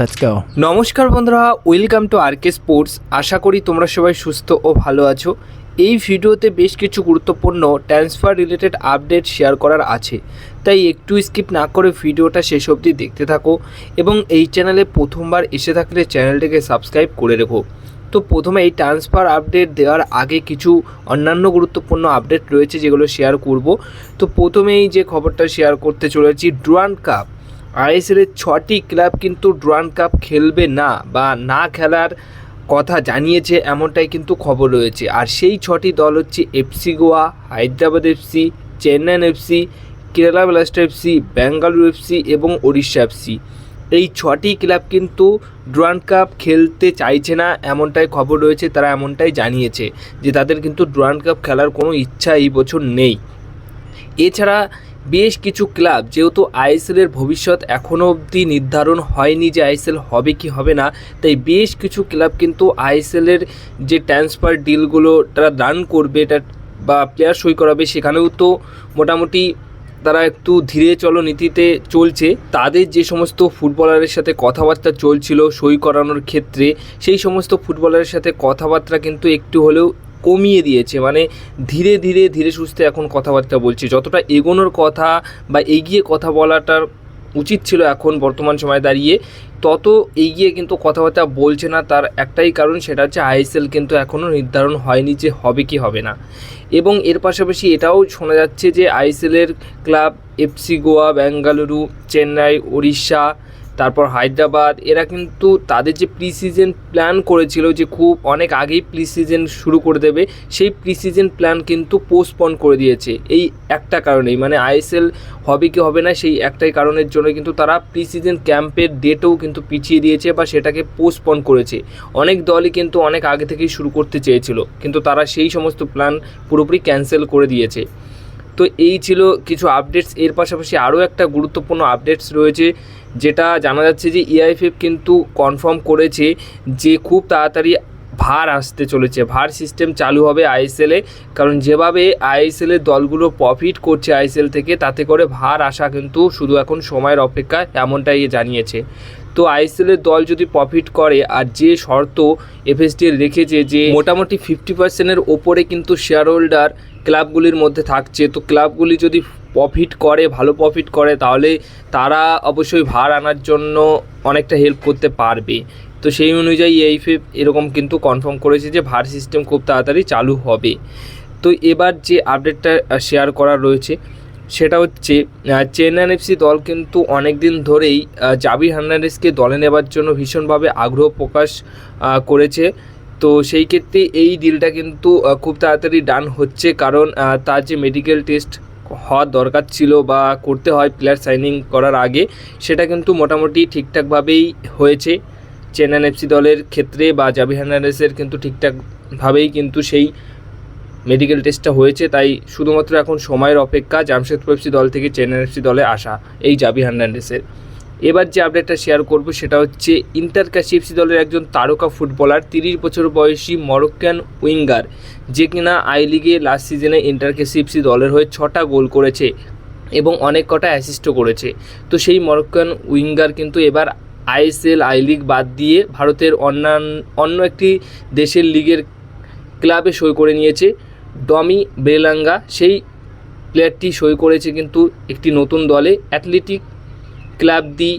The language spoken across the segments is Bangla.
Let's go. নমস্কার বন্ধুরা welcome to R K sports আশা করি তোমরা সবাই সুস্থ ও ভালো আছো। এই ভিডিওতে বেশ কিছু গুরুত্বপূর্ণ ট্রান্সফার রিলেটেড আপডেট শেয়ার করার আছে। তাই একটু স্কিপ না করে ভিডিওটা শেষ অবধি দেখতে থাকো এবং এই চ্যানেলে প্রথমবার এসে থাকলে চ্যানেলটাকে সাবস্ক্রাইব করে রেখো। তো প্রথমে এই ট্রান্সফার আপডেট দেওয়ার আগে কিছু অন্যান্য গুরুত্বপূর্ণ আপডেট রয়েছে যেগুলো শেয়ার করব। তো প্রথমেই যে খবরটা শেয়ার করতে চলেছি ড্রুয়ান কাপ আইএসএল এর ছটি ক্লাব কিন্তু ড্রুয়ান কাপ খেলবে না বা না খেলার কথা জানিয়েছে, এমনটাই কিন্তু খবর রয়েছে। আর সেই ছটি দল হচ্ছে FC Goa, Hyderabad FC Chennaiyin FC, Kerala blaster FC, Bengaluru FC এবং ওড়িশা এফসি। এই ছটি ক্লাব কিন্তু ড্রুয়ান কাপ খেলতে চাইছে না, এমনটাই খবর রয়েছে, তারা এমনটাই জানিয়েছে যে তাদের কিন্তু ড্রুয়ান কাপ খেলার কোনো ইচ্ছা এই বছর নেই। এছাড়া বেশ কিছু ক্লাব, যেহেতু আইএসএলের ভবিষ্যৎ এখনও অবধি নির্ধারণ হয়নি যে আইএসএল হবে কি হবে না, তাই বেশ কিছু ক্লাব কিন্তু আইএসএলের যে ট্রান্সফার ডিলগুলো তারা রান করবে, এটা বা প্লেয়ার সই করাবে, সেখানেও তো মোটামুটি তারা একটু ধীরে চলো নীতিতে চলছে। তাদের যে সমস্ত ফুটবলারের সাথে কথাবার্তা চলছিল সই করানোর ক্ষেত্রে, সেই সমস্ত ফুটবলারের সাথে কথাবার্তা কিন্তু একটু হলেও কমিয়ে দিয়েছে। মানে ধীরে ধীরে ধীরে সুস্থে এখন কথাবার্তা বলছে। যতটা এগোনোর কথা বা এগিয়ে কথা বলাটার উচিত ছিল এখন বর্তমান সময়ে দাঁড়িয়ে, তত এগিয়ে কিন্তু কথাবার্তা বলছে না। তার একটাই কারণ সেটা হচ্ছে আইএসএল কিন্তু এখনও নির্ধারণ হয়নি যে হবে কি হবে না। এবং এর পাশাপাশি এটাও শোনা যাচ্ছে যে আইএসএলের ক্লাব এফসি গোয়া, বেঙ্গালুরু, চেন্নাই, ওড়িশা তারপর হায়দ্রাবাদ, এরা কিন্তু তাদের যে প্রি সিজন প্ল্যান করেছিল যে খুব অনেক আগেই প্রি সিজন শুরু করে দেবে, সেই প্রি সিজন প্ল্যান কিন্তু পোস্টপন করে দিয়েছে। এই একটা কারণেই মানে আইএসএল হবে কি হবে না, সেই একটাই কারণের জন্য কিন্তু তারা প্রি সিজন ক্যাম্পের ডেটও কিন্তু পিছিয়ে দিয়েছে বা সেটাকে পোস্টপন করেছে। অনেক দলই কিন্তু অনেক আগে থেকেই শুরু করতে চেয়েছিল, কিন্তু তারা সেই সমস্ত প্ল্যান পুরোপুরি ক্যান্সেল করে দিয়েছে। তো এই ছিল কিছু আপডেটস এর পাশাপাশি আরও একটা গুরুত্বপূর্ণ আপডেটস রয়েছে, যেটা জানা যাচ্ছে যে ইআইএফএফ কিন্তু কনফার্ম করেছে যে খুব তাড়াতাড়ি ভার আসতে চলেছে। ভার সিস্টেম চালু হবে আইএসএলে কারণ যেভাবে আইএসএলের দলগুলো প্রফিট করছে আইএসএল থেকে, তাতে করে ভার আসা কিন্তু শুধু এখন সময়ের অপেক্ষা এমনটাই জানিয়েছে। তো আইএসএলের দল যদি প্রফিট করে, আর যে শর্ত এফএসডি রেখেছে যে মোটামুটি ফিফটি পার্সেন্টের ওপরে কিন্তু শেয়ার হোল্ডার ক্লাবগুলির মধ্যে থাকছে। তো ক্লাবগুলি যদি প্রফিট করে ভালো প্রফিট করে তাহলে তারা অবশ্যই ভার আনার জন্য অনেকটা হেল্প করতে পারবে। তো সেই অনুযায়ী এইফএফ এরকম কিন্তু কনফার্ম করেছে যে ভার সিস্টেম খুব তাড়াতাড়ি চালু হবে। তো এবার যে আপডেটটা শেয়ার করা রয়েছে সেটা হচ্ছে চেন্নাইন এফসি দল কিন্তু অনেক দিন ধরেই আহ, জাবি হার্নান্ডেজকে দলে নেবার জন্য ভীষণভাবে আগ্রহ প্রকাশ করেছে। তো সেই ক্ষেত্রে এই ডিলটা কিন্তু খুব তাড়াতাড়ি ডান হচ্ছে। কারণ তার যে মেডিকেল টেস্ট হওয়ার দরকার ছিল বা করতে হয় প্লেয়ার সাইনিং করার আগে, সেটা কিন্তু মোটামুটি ঠিকঠাকভাবেই হয়েছে। চেন্নাইন এফসি দলের ক্ষেত্রে বা জাবি হার্নান্ডেসের কিন্তু ঠিকঠাকভাবেই কিন্তু সেই মেডিকেল টেস্টটা হয়েছে। তাই শুধুমাত্র এখন সময়ের অপেক্ষা জামশেদপুর এফসি দল থেকে চেন্নাই এফসি দলে আসা এই জাবি হার্নান্ডেসের এবার যে আপডেটটা শেয়ার করব সেটা হচ্ছে ইন্টার এফসি দলের একজন তারকা ফুটবলার তিরিশ বছর বয়সী মরক্কান উইঙ্গার যে কিনা আই লিগে লাস্ট সিজনে ইন্টার এফসি দলের হয়ে ছটা গোল করেছে এবং অনেক কটা অ্যাসিস্টও করেছে। তো সেই মরক্কান উইঙ্গার কিন্তু এবার আইএসএল আই লিগ বাদ দিয়ে ভারতের অন্যান্য অন্য একটি দেশের লিগের ক্লাবে সই করে নিয়েছে। ডমি বেলাঙ্গা সেই প্লেয়ারটি সই করেছে কিন্তু একটি নতুন দলে অ্যাথলেটিক ক্লাব দি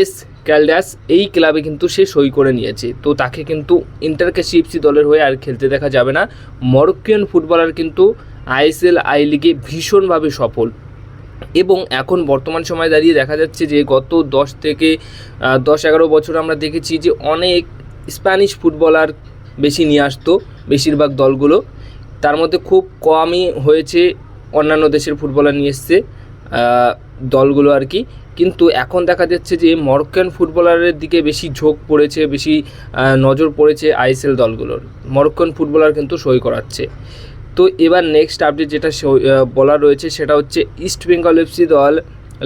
এস ক্যালডাস এই ক্লাবে কিন্তু সে সই করে নিয়েছে। তো তাকে কিন্তু ইন্টারক্যাসিএফসি দলের হয়ে আর খেলতে দেখা যাবে না। মরক্কিয়ান ফুটবলার কিন্তু আইএসএল আই লিগে ভীষণভাবে সফল। এবং এখন বর্তমান সময়ে দাঁড়িয়ে দেখা যাচ্ছে যে গত দশ থেকে দশ এগারো বছর আমরা দেখেছি যে অনেক স্প্যানিশ ফুটবলার বেশি নিয়ে আসতো বেশিরভাগ দলগুলো। তার মধ্যে খুব কমই হয়েছে অন্যান্য দেশের ফুটবলার নিয়ে এসছে দলগুলো আর কি। কিন্তু এখন দেখা যাচ্ছে যে মরক্কান ফুটবলারের দিকে বেশি ঝোঁক পড়েছে, বেশি নজর পড়েছে আইএসএল দলগুলোর। মরক্কান ফুটবলার কিন্তু সই করাচ্ছে। তো এবার নেক্সট আপডেট যেটা বলা রয়েছে সেটা হচ্ছে ইস্ট বেঙ্গল এফসি দল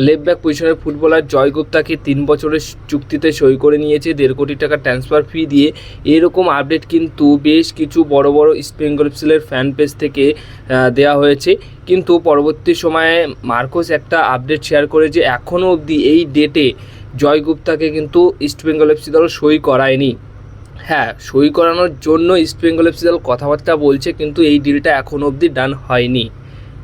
লেফট ব্যাক পজিশনের ফুটবলার জয় গুপ্তাকে তিন বছরের চুক্তিতে সই করে নিয়েছে। দেড় কোটি টাকা ট্রান্সফার ফি দিয়ে এরকম আপডেট কিন্তু বেশ কিছু বড় বড় ইস্ট বেঙ্গল ফ্যান পেজ থেকে দেওয়া হয়েছে। কিন্তু পরবর্তী সময়ে মার্কোস একটা আপডেট শেয়ার করে যে এখনও অবধি এই ডেটে জয় গুপ্তাকে কিন্তু ইস্টবেঙ্গল এফসি দল সই করায়নি। হ্যাঁ সই করানোর জন্য ইস্টবেঙ্গল এফসি দল কথাবার্তা বলছে, কিন্তু এই ডিলটা এখন অবধি ডান হয়নি।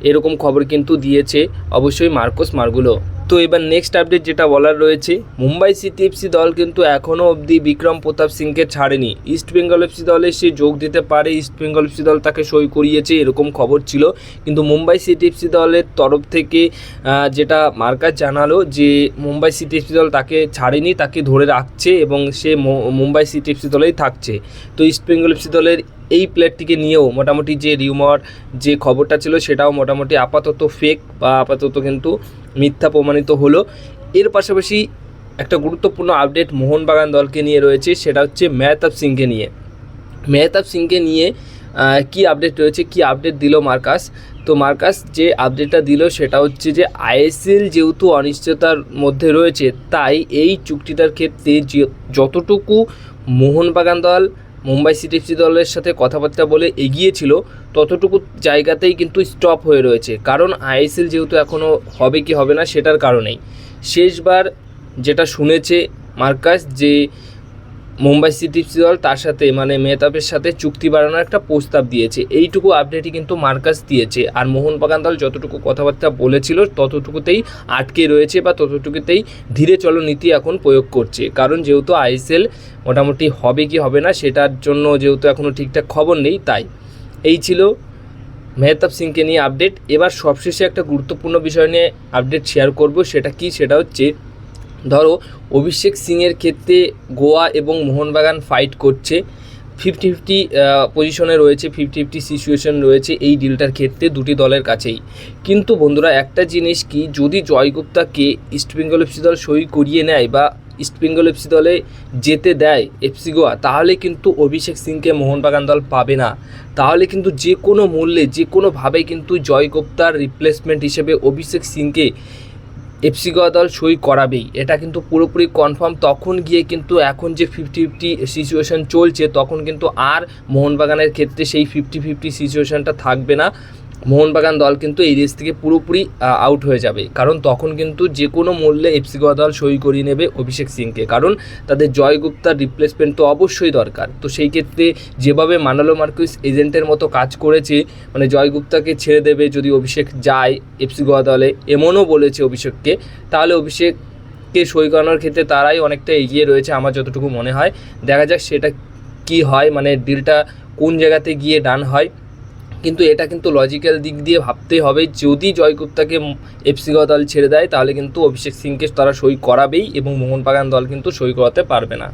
এরকম খবর কিন্তু দিয়েছে অবশ্যই মার্কোস মার্গুলো। তো এবার নেক্সট আপডেট যেটা বলার রয়েছে, মুম্বাই সিটি এফসি দল কিন্তু এখনও অবধি বিক্রম প্রতাপ সিংকে ছাড়েনি। ইস্ট বেঙ্গল এফসি দলে সে যোগ দিতে পারে ইস্ট বেঙ্গল এফসি দল তাকে সই করিয়েছে, এরকম খবর ছিল। কিন্তু মুম্বাই সিটি এফসি দলের তরফ থেকে যেটা মার্কাস জানালো যে মুম্বাই সিটি এফসি দল তাকে ছাড়েনি, তাকে ধরে রাখছে এবং সে মুম্বাই সিটি এফসি দলেই থাকছে। তো ইস্ট বেঙ্গল এফসি দলের এই প্লেয়ারটিকে নিয়েও মোটামুটি যে রিউমার যে খবরটা ছিল সেটাও মোটামুটি আপাতত ফেক বা আপাতত কিন্তু মিথ্যা প্রমাণিত হলো। এর পাশাপাশি একটা গুরুত্বপূর্ণ আপডেট মোহনবাগান দলকে নিয়ে রয়েছে, সেটা হচ্ছে মেহতাব সিংকে নিয়ে। মেহতাব সিংকে নিয়ে কি আপডেট রয়েছে, কি আপডেট দিল মার্কাস? তো মার্কাস যে আপডেটটা দিল, সেটা হচ্ছে যে আইএসএল যেহেতু অনিশ্চয়তার মধ্যে রয়েছে, তাই এই চুক্তিটার ক্ষেত্রে যতটুকু মোহনবাগান দল মুম্বাই সিটি এফসি দলের সাথে কথাবার্তা বলে এগিয়েছিল ততটুকু জায়গাতেই কিন্তু স্টপ হয়ে রয়েছে। কারণ আইএসএল যেহেতু এখনও হবে কি হবে না সেটার কারণেই। শেষবার যেটা শুনেছে মার্কাস যে মুম্বাই সিটি দল তার সাথে মানে মেহতাবের সাথে চুক্তি বাড়ানোর একটা প্রস্তাব দিয়েছে। এইটুকু আপডেটই কিন্তু মার্কাস দিয়েছে। আর মোহনবাগান দল যতটুকু কথাবার্তা বলেছিল, ততটুকুতেই আটকে রয়েছে বা ততটুকুতেই ধীরে চলো নীতি এখন প্রয়োগ করছে। কারণ যেহেতু আইএসএল মোটামুটি হবে কি হবে না, সেটার জন্য যেহেতু এখনও ঠিকঠাক খবর নেই, তাই। এই ছিল মেহতাব সিংকে নিয়ে আপডেট এবার সবশেষে একটা গুরুত্বপূর্ণ বিষয় নিয়ে আপডেট শেয়ার করব, সেটা কি? সেটা হচ্ছে ধরো, অভিষেক সিংয়ের ক্ষেত্রে গোয়া এবং মোহনবাগান ফাইট করছে। ফিফটি ফিফটি পজিশনে রয়েছে ফিফটি ফিফটি সিচুয়েশন রয়েছে এই ডিলটার ক্ষেত্রে দুটি দলের কাছেই। কিন্তু বন্ধুরা, একটা জিনিস কি, যদি জয়গুপ্তাকে ইস্টবেঙ্গল এফসি দল সই করিয়ে নেয় বা ইস্টবেঙ্গল এফসি দলে যেতে দেয় এফসি গোয়া, তাহলে কিন্তু অভিষেক সিংকে মোহনবাগান দল পাবে না। তাহলে কিন্তু যে কোনো মূল্যে, যে কোনোভাবে কিন্তু জয়গুপ্তার রিপ্লেসমেন্ট হিসেবে অভিষেক সিংকে এফসি গোয়া দল সই করাবেই। এটা কিন্তু পুরোপুরি কনফার্ম তখন গিয়ে কিন্তু এখন যে ফিফটি ফিফটি সিচুয়েশন চলছে, তখন কিন্তু আর মোহনবাগানের ক্ষেত্রে সেই ফিফটি ফিফটি সিচুয়েশানটা থাকবে না। মোহনবাগান দল কিন্তু এই রেস থেকে পুরোপুরি আউট হয়ে যাবে। কারণ তখন কিন্তু যে কোনো মূল্যে এফসি গোয়া দল সই করিয়ে নেবে অভিষেক সিংকে। কারণ তাদের জয় গুপ্তার রিপ্লেসমেন্ট তো অবশ্যই দরকার। তো সেই ক্ষেত্রে যেভাবে মানালো মার্কুইস এজেন্টের মতো কাজ করেছে মানে জয় গুপ্তাকে ছেড়ে দেবে যদি অভিষেক যায় এফসি গোয়া দলে এমনও বলেছে অভিষেককে, তাহলে অভিষেককে সই করানোর ক্ষেত্রে তারাই অনেকটা এগিয়ে রয়েছে আমার যতটুকু মনে হয়। দেখা যাক সেটা কি হয় মানে ডিলটা কোন জায়গাতে গিয়ে ডান হয়। কিন্তু এটা কিন্তু লজিক্যাল দিক দিয়ে ভাবতে হবে। যদি জয়গুপ্তাকে এফসি গোয়া দল ছেড়ে দেয়, তাহলে কিন্তু অভিষেক সিংকে তারা সই করাবেই এবং মোহনবাগান দল কিন্তু সই করাতে পারবে না।